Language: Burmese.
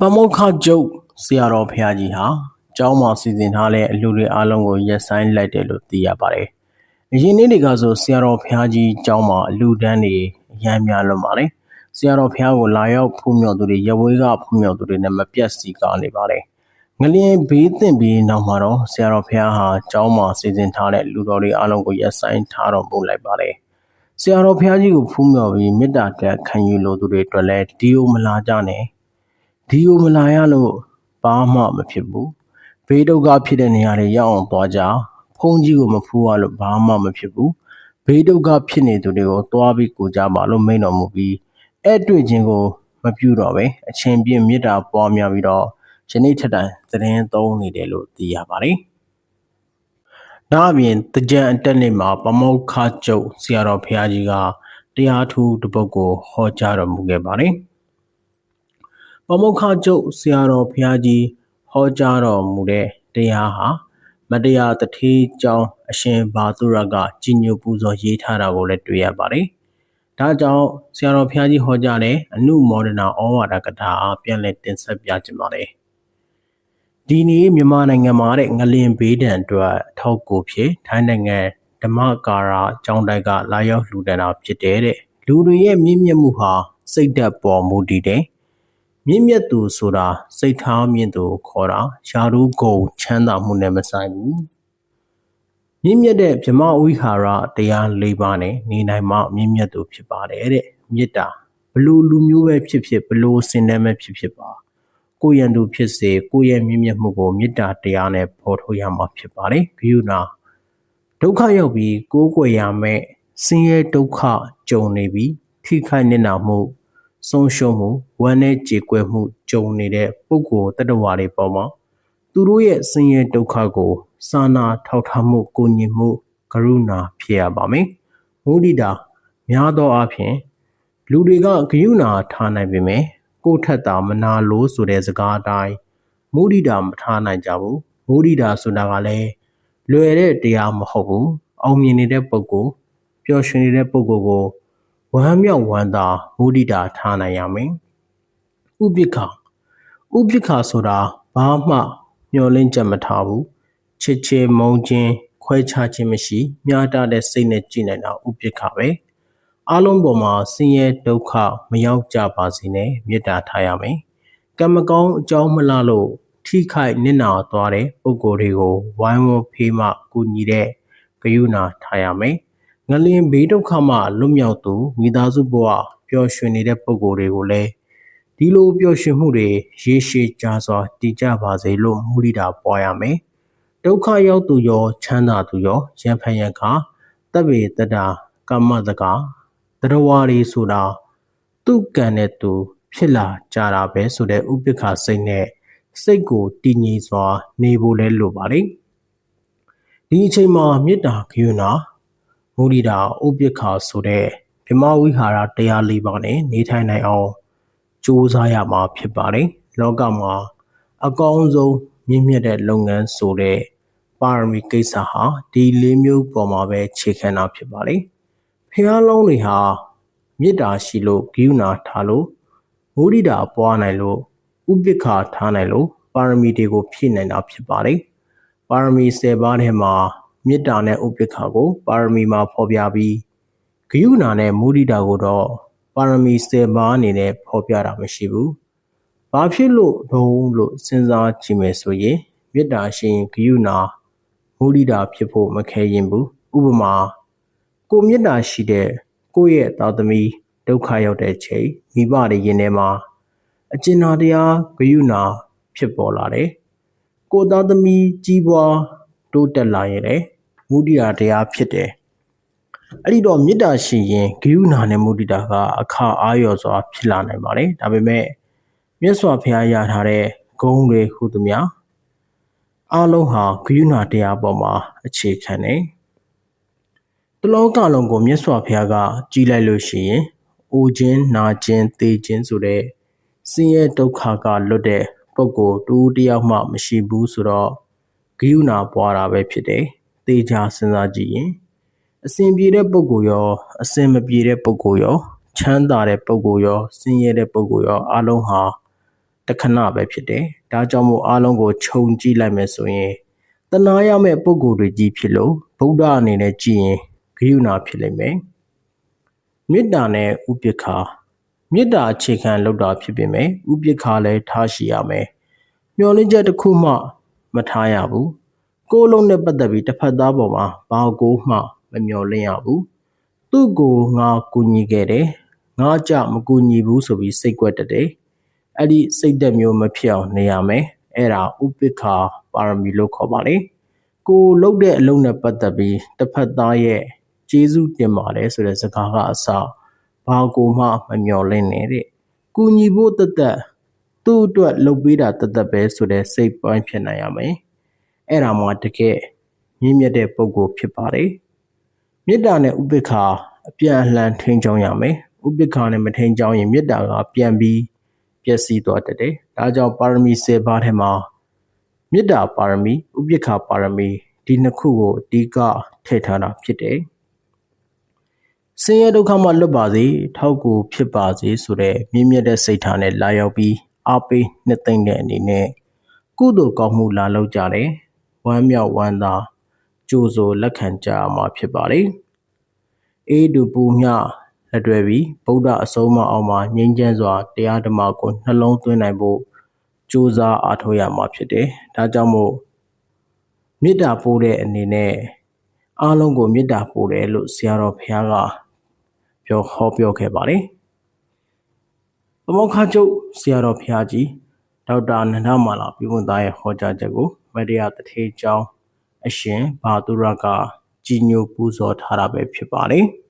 ပမုခကျုပ်ဆရာတော်ဖရာကြီးဟာကျောင်းမှာစီစဉ်ထားတဲ့အလှူတွေအားလုံးကိုရက်ဆိုင်လိုက်တယ်လို့သိရပါတယ်။အရင်နေ့တွေကဆိုဆရာတော်ဖရာကြီးကျောင်းမှာအလှူဒန်းတွေအများများလွန်ပါတယ်။ဆရာတော်ဖရာကိုလာရောက်ဖူးမြော်သူတွေရဝေးကဖူးမြော်သူတွေနဲ့မပြတ်စီကားနေပါတယ်။ငလျင်ဘေးသင့်ပြီးနောက်မှာတော့ဆရာတော်ဖရာဟာကျောင်းမှာစီစဉ်ထားတဲ့လူတော်တွေအားလုံးကိုရက်ဆိုင်ထားတော်မူလိုက်ပါတယ်။ဆရာတော်ဖရာကြီးကိုဖူးမြော်ပြီးမေတ္တာတက်ခံယူလိုသူတွေအတွက်လည်းဒီ ਉਹ မလာကြနဲ့ ဒီကိုမလာရလို့ဘာမှမဖြစ်ဘူးဘေးဒုက္ခဖြစ်တဲ့နေရာတွေရောက်အောင်သွားကြဖုန်းကြီးကိုမဖူးရလို့ဘာမှမဖြစ်ဘူးဘေးဒုက္ခဖြစ်နေသူတွေကိုသွားပြီးကိုကြပါလို့မိန်တော်မူပြီးအဲ့တွေ့ခြင်းကိုမပြုတော့ပဲအချင်းပြင်းမေတ္တာပွားများပြီးတော့ယနေ့ထက်တိုင်သတင်းသုံးနေတယ်လို့သိရပါတယ်ဒါအပြင်တကြံအတက်နေ့မှာပမောက္ခကျုပ်ဆရာတော်ဘုရားကြီးကတရားထူးတစ်ပုဒ်ကိုဟောကြားတော်မူခဲ့ပါတယ်။ ပမုခကျုပ်ဆရာတော်ဘုရားကြီးဟောကြားတော်မူတဲ့တရားဟာမတရားတထေးကြောင်းအရှင်ဘာသူရကကြီးညိုပူဇော်ရေးထားတာကိုလည်းတွေ့ရပါတယ်။ဒါကြောင့်ဆရာတော်ဘုရားကြီးဟောကြားတဲ့အနုမောဒနာဩဝါဒကထာအားပြန်လည်တင်ဆက်ပြခြင်းပါတယ်။ဒီနေ့မြန်မာနိုင်ငံမှာတဲ့ငလင်ဘေးဒဏ်အတွက်ထောက်ကိုဖြစ်ထိုင်းနိုင်ငံဓမ္မကာရာကျောင်းတိုက်ကလာရောက်လှူဒန်းတာဖြစ်တဲ့လူတွေရဲ့မြင့်မြတ်မှုဟာစိတ်ဓာတ်ပေါ်မူတည်တယ်။ မြင့်မြတ်သူဆိုတာစိတ်ထားမြင့်သူကိုခေါ်တာယာရုဂုံချမ်းသာမှုနဲ့မဆိုင်ဘူးမြင့်မြတ်တဲ့ဗြဟ္မဝိဟာရတရား၄ပါးနဲ့နေနိုင်မှမြင့်မြတ်သူဖြစ်ပါတယ်တဲ့မေတ္တာဘလို့လူမျိုးပဲဖြစ်ဖြစ်ဘလို့စင်တဲ့မဲ့ဖြစ်ဖြစ်ပါကိုရန်သူဖြစ်စေကိုရဲ့မြင့်မြတ်မှုကိုမေတ္တာတရားနဲ့ပေါ်ထုတ်ရမှာဖြစ်ပါတယ်ဂယုဏဒုက္ခရောက်ပြီးကိုးကွယ်ရမယ့်ဆင်းရဲဒုက္ခကြုံနေပြီးထိခိုက်နေတာမှု ဆုံးရှုံးမှုဝမ်းနည်းကြေကွဲမှုကြုံနေတဲ့ပုဂ္ဂိုလ်တ attva တွေပေါ်မှာသူတို့ရဲ့ဆင်းရဲဒုက္ခကို စာနာထောက်ထားမှုကိုညီမှုကရုဏာဖြစ်ရပါမယ်။မုဒိတာများသောအားဖြင့်လူတွေကဂယုဏာထားနိုင်ပေမဲ့ကိုယ်ထက်တာမနာလို့ဆိုတဲ့စကားအတိုင်းမုဒိတာမထားနိုင်ကြဘူး။မုဒိတာဆိုတာကလည်းလွယ်တဲ့တရားမဟုတ်ဘူး။အောင်မြင်နေတဲ့ပုဂ္ဂိုလ်ပျော်ရွှင်နေတဲ့ပုဂ္ဂိုလ်ကို ဝမ်းမြောက်ဝမ်းသာမုဒိတာထားနိုင်ရမယ်။ဥပိ္ပခဥပိ္ပခဆိုတာဘာမှမျောလင့်ချက်မထားဘူး။ချစ်ချေမုန်းခြင်းခွဲခြားခြင်းမရှိမြားတာတဲ့စိတ်နဲ့ကြည်နိုင်တာဥပိ္ပခပဲ။အလုံးပေါ်မှာဆင်းရဲဒုက္ခမရောက်ကြပါစေနဲ့မေတ္တာထားရမယ်။ကံမကောင်းအကြောင်းမလားလို့ထိခိုက်နစ်နာသွားတဲ့ပုဂ္ဂိုလ်တွေကိုဝိုင်းဝန်းဖေးမှကူညီတဲ့ဂယုဏထားရမယ် ငလျင်ဘေးဒုက္ခမှလွတ်မြောက်သူမိသားစုဘဝပျော်ရွှင်နေတဲ့ပုံကိုယ်တွေကိုလည်းဒီလိုပျော်ရွှင်မှုတွေရေရှည်ကြာစွာတည်ကြပါစေလို့မူလိတာပွားရမယ်ဒုက္ခရောက်သူရောချမ်းသာသူရောရံဖန်ရခတပ်ပေတတာကမ္မတကတရဝရီဆိုတာသူ့ကံနဲ့သူဖြစ်လာကြတာပဲဆိုတဲ့ဥပိ္ပခစိတ်နဲ့စိတ်ကိုတည်ငြိမ်စွာ နေဖို့လဲလိုပါတယ်ဒီအချိန်မှာမေတ္တာဂရုဏာ မုဒိတာဥပိ္ပခာဆိုတဲ့ဗြဟ္မဝိဟာရတရားလေးပါးနဲ့နေထိုင်နိုင်အောင်ကြိုးစားရမှာဖြစ်ပါတယ်လောကမှာအကောင်းဆုံးမြင့်မြတ်တဲ့လုပ်ငန်းဆိုတဲ့ပါရမီကိစ္စဟာဒီလေးမျိုးပေါ်မှာပဲခြေခံတာဖြစ်ပါတယ်ဖះလောင်းတွေဟာမေတ္တာရှိလို့ဂိယူနာထားလို့မုဒိတာပွားနိုင်လို့ဥပိ္ပခာထားနိုင်လို့ပါရမီတွေကိုဖြည့်နိုင်တာဖြစ်ပါတယ်ပါရမီ10ပါးထဲမှာ မေတ္တာနဲ့ဥပိ္ပခာကိုပါရမီမှာဖော်ပြပြီးဂယုဏနဲ့မုဒိတာကိုတော့ပါရမီ10ပါးအနေနဲ့ဖော်ပြတာမရှိဘူး။ဘာဖြစ်လို့ဒုံလို့စဉ်းစားကြည့်မယ်ဆိုရင်မေတ္တာရှင်ဂယုဏမုဒိတာဖြစ်ဖို့မခဲရင်ဘူး။ဥပမာကိုမေတ္တာရှိတဲ့ကိုယ့်ရဲ့သားသမီးဒုက္ခရောက်တဲ့ချိန်မိဘတွေရင်ထဲမှာအကျဉ်းတော်တရားဂယုဏဖြစ်ပေါ်လာတယ်။ကိုသားသမီးကြီးပွားတိုးတက်လာရင်လည်း မုဒိတာတရားဖြစ်တယ်အဲ့ဒီတော့မေတ္တာရှိရင်ဂိယုဏနဲ့မုဒိတာကအခါအာရော်စွာဖြစ်လာနိုင်ပါတယ်ဒါပေမဲ့မြတ်စွာဘုရားရထားတဲ့ဂုံးတွေဟုသမျှအလုံးဟာဂိယုဏတရားပေါ်မှာအခြေခံတယ်တလောကလုံးကိုမြတ်စွာဘုရားကကြီးလိုက်လို့ရှိရင်အိုခြင်းနာခြင်းသေခြင်းဆိုတဲ့ဆင်းရဲဒုက္ခကလွတ်တဲ့ပုဂ္ဂိုလ်တူတယောက်မှမရှိဘူးဆိုတော့ဂိယုဏပွားတာပဲဖြစ်တယ် သေချာစဉ်းစားကြည့်ရင်အစဉ်ပြေတဲ့ပုဂ္ဂိုလ်ရောအစဉ်မပြေတဲ့ပုဂ္ဂိုလ်ရောချမ်းသာတဲ့ပုဂ္ဂိုလ်ရောဆင်းရဲတဲ့ပုဂ္ဂိုလ်ရောအလုံးဟာတခဏပဲဖြစ်တယ်ဒါကြောင့်မို့အားလုံးကိုခြုံကြည့်လိုက်မယ်ဆိုရင်တနာရမယ့်ပုံကိုယ်တွေကြီးဖြစ်လို့ဗုဒ္ဓအနေနဲ့ကြည့်ရင်ဂယုဏဖြစ်လိမ့်မယ်မေတ္တာနဲ့ဥပိ္ပခာမေတ္တာအခြေခံလောက်တာဖြစ်ပေမဲ့ဥပိ္ပခာလည်းထားရှိရမယ်မျောလင်းချက်တစ်ခုမှ မထားရဘူး ကိုယ်လုံးနဲ့ပတ်သက်ပြီးတစ်ဖက်သားပေါ်မှာဘာကိုမှမမျောလင်းရဘူးသူ့ကိုငါကူညီခဲ့တယ်ငါကြမကူညီဘူးဆိုပြီးစိတ်ကွက်တတ်တယ်အဲ့ဒီစိတ်သက်မျိုးမဖြစ်အောင်နေရမယ်အဲ့ဒါဥပိ္ပခာပါရမီလို့ခေါ်ပါတယ်ကိုလှုပ်တဲ့အလုံးနဲ့ပတ်သက်ပြီးတစ်ဖက်သားရဲ့ကျေးဇူးတင်ပါတယ်ဆိုတဲ့စကားကအစဘာကိုမှမမျော်လင့်နေတဲ့ကူညီဖို့တသက်သူ့အတွက်လှုပ်ပေးတာတသက်ပဲဆိုတဲ့စိတ်ပိုင်းဖြစ်နိုင်ရမယ် အဲ့ဒါမှတကယ်မြင့်မြတ်တဲ့ပုံကိုဖြစ်ပါတယ်မေတ္တာနဲ့ဥပိ္ပခာအပြန်အလှန်ထိန်းချောင်းရမယ်ဥပိ္ပခာနဲ့မထိန်းချောင်းရင်မေတ္တာကပြန်ပြီးပျက်စီးသွားတတ်တယ်ဒါကြောင့်ပါရမီ10ပါးထဲမှာမေတ္တာပါရမီဥပိ္ပခာပါရမီဒီနှစ်ခုကိုအဓိကထည့်ထားတာဖြစ်တယ်ဆင်းရဲဒုက္ခမှလွတ်ပါစေထောက်ကူဖြစ်ပါစေဆိုတဲ့မြင့်မြတ်တဲ့စိတ်ထားနဲ့လာရောက်ပြီးအားပေးနှစ်သိမ့်တဲ့အနေနဲ့ကုသိုလ်ကောင်းမှုလာလောက်ကြတယ် ဝမ်းမြောက်ဝမ်းသာကြိုးစိုးလက်ခံကြရမှာဖြစ်ပါတယ်အေးတူပူမြလက်တွဲပြီးဗုဒ္ဓအဆုံးအမအောင်မှာငြိမ်းချမ်းစွာတရားဓမ္မကိုနှလုံးသွင်းနိုင်ဖို့ကြိုးစားအားထုတ်ရမှာဖြစ်တယ်ဒါကြောင့်မို့မေတ္တာပို့တဲ့အနေနဲ့အားလုံးကိုမေတ္တာပို့တယ်လို့ဆရာတော်ဘုရားကပြောဟောပြောခဲ့ပါတယ်။ပမောက္ခချုပ်ဆရာတော်ဘုရားကြီး ဒေါက်တာနန္ဒမာလာပြည်ဝန်သားရဲ့ဟောကြားချက်ကိုမတရားတထေကျောင်းအရှင်ဘာသူရကကြီးညိုပူဇော်ထားတာပဲဖြစ်ပါတယ်။